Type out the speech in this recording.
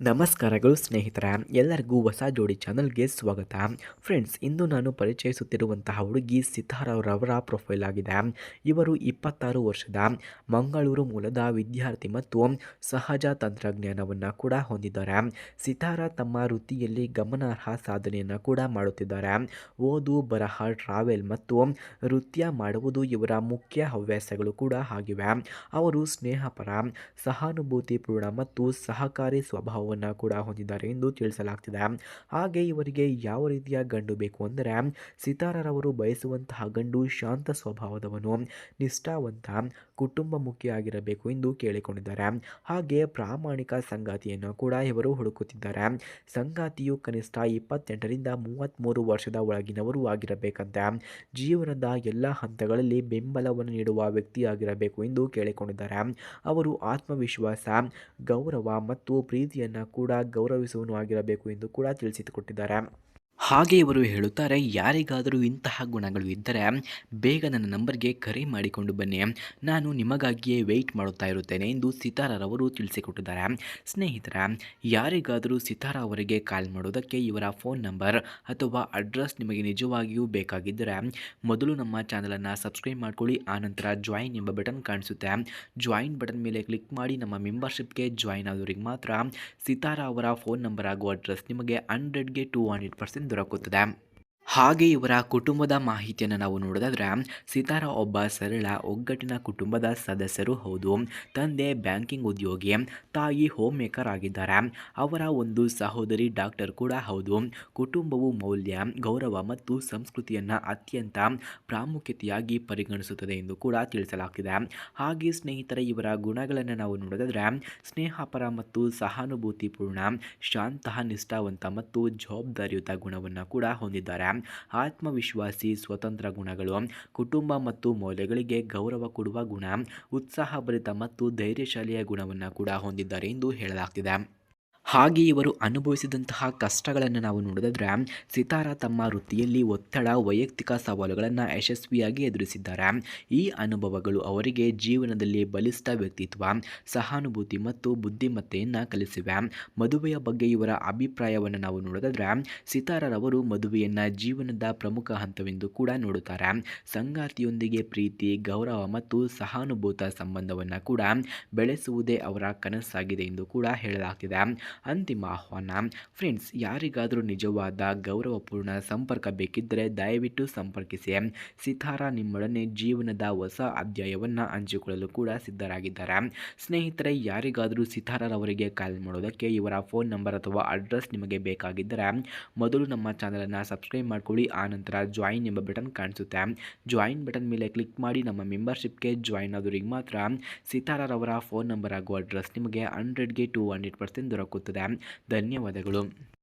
ನಮಸ್ಕಾರಗಳು ಸ್ನೇಹಿತರ. ಎಲ್ಲರಿಗೂ ಹೊಸ ಜೋಡಿ ಚಾನಲ್ಗೆ ಸ್ವಾಗತ. ಫ್ರೆಂಡ್ಸ್, ಇಂದು ನಾನು ಪರಿಚಯಿಸುತ್ತಿರುವಂತಹ ಹುಡುಗಿ ಸಿತಾರವರವರ ಪ್ರೊಫೈಲ್ ಆಗಿದೆ. ಇವರು ಇಪ್ಪತ್ತಾರು ವರ್ಷದ ಮಂಗಳೂರು ಮೂಲದ ವಿದ್ಯಾರ್ಥಿ ಮತ್ತು ಸಹಜ ತಂತ್ರಜ್ಞಾನವನ್ನು ಕೂಡ ಹೊಂದಿದ್ದಾರೆ. ಸಿತಾರ ತಮ್ಮ ವೃತ್ತಿಯಲ್ಲಿ ಗಮನಾರ್ಹ ಸಾಧನೆಯನ್ನು ಕೂಡ ಮಾಡುತ್ತಿದ್ದಾರೆ. ಓದು, ಬರಹ, ಟ್ರಾವೆಲ್ ಮತ್ತು ನೃತ್ಯ ಮಾಡುವುದು ಇವರ ಮುಖ್ಯ ಹವ್ಯಾಸಗಳು ಕೂಡ ಆಗಿವೆ. ಅವರು ಸ್ನೇಹಪರ, ಸಹಾನುಭೂತಿಪೂರ್ಣ ಮತ್ತು ಸಹಕಾರಿ ಸ್ವಭಾವವನ್ನು ಕೂಡ ಹೊಂದಿದ್ದಾರೆ ಎಂದು ತಿಳಿಸಲಾಗ್ತಿದೆ. ಹಾಗೆ ಇವರಿಗೆ ಯಾವ ರೀತಿಯ ಗಂಡು ಬೇಕು ಅಂದರೆ ಸಿತಾರರವರು ಬಯಸುವಂತಹ ಗಂಡು ಶಾಂತ ಸ್ವಭಾವದವನು, ನಿಷ್ಠಾವಂತ ಕುಟುಂಬ ಕುಟುಂಬಮುಖಿಯಾಗಿರಬೇಕು ಎಂದು ಕೇಳಿಕೊಂಡಿದ್ದಾರೆ. ಹಾಗೆ ಪ್ರಾಮಾಣಿಕ ಸಂಗಾತಿಯನ್ನು ಕೂಡ ಇವರು ಹುಡುಕುತ್ತಿದ್ದಾರೆ. ಸಂಗಾತಿಯು ಕನಿಷ್ಠ ಇಪ್ಪತ್ತೆಂಟರಿಂದ ಮೂವತ್ತ್ಮೂರು ವರ್ಷದ ಒಳಗಿನವರು ಆಗಿರಬೇಕಂತೆ. ಜೀವನದ ಎಲ್ಲ ಹಂತಗಳಲ್ಲಿ ಬೆಂಬಲವನ್ನು ನೀಡುವ ವ್ಯಕ್ತಿಯಾಗಿರಬೇಕು ಎಂದು ಕೇಳಿಕೊಂಡಿದ್ದಾರೆ. ಅವರು ಆತ್ಮವಿಶ್ವಾಸ, ಗೌರವ ಮತ್ತು ಪ್ರೀತಿಯನ್ನು ಕೂಡ ಗೌರವಿಸುವನು ಆಗಿರಬೇಕು ಎಂದು ಕೂಡ ತಿಳಿಸಿಕೊಟ್ಟಿದ್ದಾರೆ. ಹಾಗೆ ಇವರು ಹೇಳುತ್ತಾರೆ, ಯಾರಿಗಾದರೂ ಇಂತಹ ಗುಣಗಳು ಇದ್ದರೆ ಬೇಗ ನನ್ನ ನಂಬರ್ಗೆ ಕರೆ ಮಾಡಿಕೊಂಡು ಬನ್ನಿ. ನಾನು ನಿಮಗಾಗಿಯೇ ವೆಯ್ಟ್ ಮಾಡುತ್ತಾ ಇರುತ್ತೇನೆ ಎಂದು ಸಿತಾರರವರು ತಿಳಿಸಿಕೊಟ್ಟಿದ್ದಾರೆ. ಸ್ನೇಹಿತರ, ಯಾರಿಗಾದರೂ ಸಿತಾರ ಅವರಿಗೆ ಕಾಲ್ ಮಾಡೋದಕ್ಕೆ ಇವರ ಫೋನ್ ನಂಬರ್ ಅಥವಾ ಅಡ್ರೆಸ್ ನಿಮಗೆ ನಿಜವಾಗಿಯೂ ಬೇಕಾಗಿದ್ದರೆ ಮೊದಲು ನಮ್ಮ ಚಾನಲನ್ನು ಸಬ್ಸ್ಕ್ರೈಬ್ ಮಾಡ್ಕೊಳ್ಳಿ ಆನಂತರ ಜಾಯಿನ್ ಎಂಬ ಬಟನ್ ಕಾಣಿಸುತ್ತೆ. ಜಾಯಿನ್ ಬಟನ್ ಮೇಲೆ ಕ್ಲಿಕ್ ಮಾಡಿ ನಮ್ಮ ಮೆಂಬರ್ಶಿಪ್ಗೆ ಜಾಯಿನ್ ಆದವರಿಗೆ ಮಾತ್ರ ಸಿತಾರ ಅವರ ಫೋನ್ ನಂಬರ್ ಹಾಗೂ ಅಡ್ರೆಸ್ ನಿಮಗೆ ಹಂಡ್ರೆಡ್ಗೆ ಟೂ ಹಂಡ್ರೆಡ್ ಪರ್ಸೆಂಟ್ ದೊರಕುತ್ತದೆ ಹಾಗೆ ಇವರ ಕುಟುಂಬದ ಮಾಹಿತಿಯನ್ನು ನಾವು ನೋಡೋದಾದರೆ ಸಿತಾರ ಒಬ್ಬ ಸರಳ, ಒಗ್ಗಟ್ಟಿನ ಕುಟುಂಬದ ಸದಸ್ಯರು ಹೌದು. ತಂದೆ ಬ್ಯಾಂಕಿಂಗ್ ಉದ್ಯೋಗಿ, ತಾಯಿ ಹೋಮ್ ಮೇಕರ್ ಆಗಿದ್ದಾರೆ. ಅವರ ಒಂದು ಸಹೋದರಿ ಡಾಕ್ಟರ್ ಕೂಡ ಹೌದು. ಕುಟುಂಬವು ಮೌಲ್ಯ, ಗೌರವ ಮತ್ತು ಸಂಸ್ಕೃತಿಯನ್ನು ಅತ್ಯಂತ ಪ್ರಾಮುಖ್ಯತೆಯಾಗಿ ಪರಿಗಣಿಸುತ್ತದೆ ಎಂದು ಕೂಡ ತಿಳಿಸಲಾಗ್ತಿದೆ. ಹಾಗೆ ಸ್ನೇಹಿತರ, ಇವರ ಗುಣಗಳನ್ನು ನಾವು ನೋಡೋದಾದರೆ ಸ್ನೇಹಪರ ಮತ್ತು ಸಹಾನುಭೂತಿಪೂರ್ಣ ಶಾಂತ ನಿಷ್ಠಾವಂತ ಮತ್ತು ಜವಾಬ್ದಾರಿಯುತ ಗುಣವನ್ನು ಕೂಡ ಹೊಂದಿದ್ದಾರೆ. ಆತ್ಮವಿಶ್ವಾಸಿ, ಸ್ವತಂತ್ರ ಗುಣಗಳು, ಕುಟುಂಬ ಮತ್ತು ಮೌಲ್ಯಗಳಿಗೆ ಗೌರವ ಕೊಡುವ ಗುಣ, ಉತ್ಸಾಹಭರಿತ ಮತ್ತು ಧೈರ್ಯಶಾಲಿಯ ಗುಣವನ್ನು ಕೂಡ ಹೊಂದಿದ್ದಾರೆ ಎಂದು ಹೇಳಲಾಗ್ತಿದೆ. ಹಾಗೆ ಇವರು ಅನುಭವಿಸಿದಂತಹ ಕಷ್ಟಗಳನ್ನು ನಾವು ನೋಡಿದ್ರೆ, ಸಿತಾರ ತಮ್ಮ ವೃತ್ತಿಯಲ್ಲಿ ಒತ್ತಡ, ವೈಯಕ್ತಿಕ ಸವಾಲುಗಳನ್ನು ಯಶಸ್ವಿಯಾಗಿ ಎದುರಿಸಿದ್ದಾರೆ. ಈ ಅನುಭವಗಳು ಅವರಿಗೆ ಜೀವನದಲ್ಲಿ ಬಲಿಷ್ಠ ವ್ಯಕ್ತಿತ್ವ, ಸಹಾನುಭೂತಿ ಮತ್ತು ಬುದ್ಧಿಮತ್ತೆಯನ್ನು ಕಲಿಸಿವೆ. ಮದುವೆಯ ಬಗ್ಗೆ ಇವರ ಅಭಿಪ್ರಾಯವನ್ನು ನಾವು ನೋಡಿದ್ರೆ, ಸಿತಾರರವರು ಮದುವೆಯನ್ನು ಜೀವನದ ಪ್ರಮುಖ ಹಂತವೆಂದು ಕೂಡ ನೋಡುತ್ತಾರೆ. ಸಂಗಾತಿಯೊಂದಿಗೆ ಪ್ರೀತಿ, ಗೌರವ ಮತ್ತು ಸಹಾನುಭೂತ ಸಂಬಂಧವನ್ನು ಕೂಡ ಬೆಳೆಸುವುದೇ ಅವರ ಕನಸಾಗಿದೆ ಎಂದು ಕೂಡ ಹೇಳಲಾಗ್ತಿದೆ. ಅಂತಿಮ ಆಹ್ವಾನ. ಫ್ರೆಂಡ್ಸ್, ಯಾರಿಗಾದರೂ ನಿಜವಾದ ಗೌರವಪೂರ್ಣ ಸಂಪರ್ಕ ಬೇಕಿದ್ದರೆ ದಯವಿಟ್ಟು ಸಂಪರ್ಕಿಸಿ. ಸಿತಾರ ನಿಮ್ಮೊಡನೆ ಜೀವನದ ಹೊಸ ಅಧ್ಯಾಯವನ್ನು ಹಂಚಿಕೊಳ್ಳಲು ಕೂಡ ಸಿದ್ಧರಾಗಿದ್ದಾರೆ. ಸ್ನೇಹಿತರೆ, ಯಾರಿಗಾದರೂ ಸಿತಾರರವರಿಗೆ ಕಾಲ್ ಮಾಡೋದಕ್ಕೆ ಇವರ ಫೋನ್ ನಂಬರ್ ಅಥವಾ ಅಡ್ರೆಸ್ ನಿಮಗೆ ಬೇಕಾಗಿದ್ದರೆ ಮೊದಲು ನಮ್ಮ ಚಾನಲನ್ನು ಸಬ್ಸ್ಕ್ರೈಬ್ ಮಾಡ್ಕೊಳ್ಳಿ ಆನಂತರ ಜಾಯಿನ್ ಎಂಬ ಬಟನ್ ಕಾಣಿಸುತ್ತೆ. ಜಾಯಿನ್ ಬಟನ್ ಮೇಲೆ ಕ್ಲಿಕ್ ಮಾಡಿ ನಮ್ಮ ಮೆಂಬರ್ಶಿಪ್ಗೆ ಜಾಯಿನ್ ಆದವರಿಗೆ ಮಾತ್ರ ಸಿತಾರರವರ ಫೋನ್ ನಂಬರ್ ಹಾಗೂ ಅಡ್ರೆಸ್ ನಿಮಗೆ ಹಂಡ್ರೆಡ್ಗೆ ಟು ಹಂಡ್ರೆಡ್ ಪರ್ಸೆಂಟ್ ದೊರಕುತ್ತದೆ ಧನ್ಯವಾದಗಳು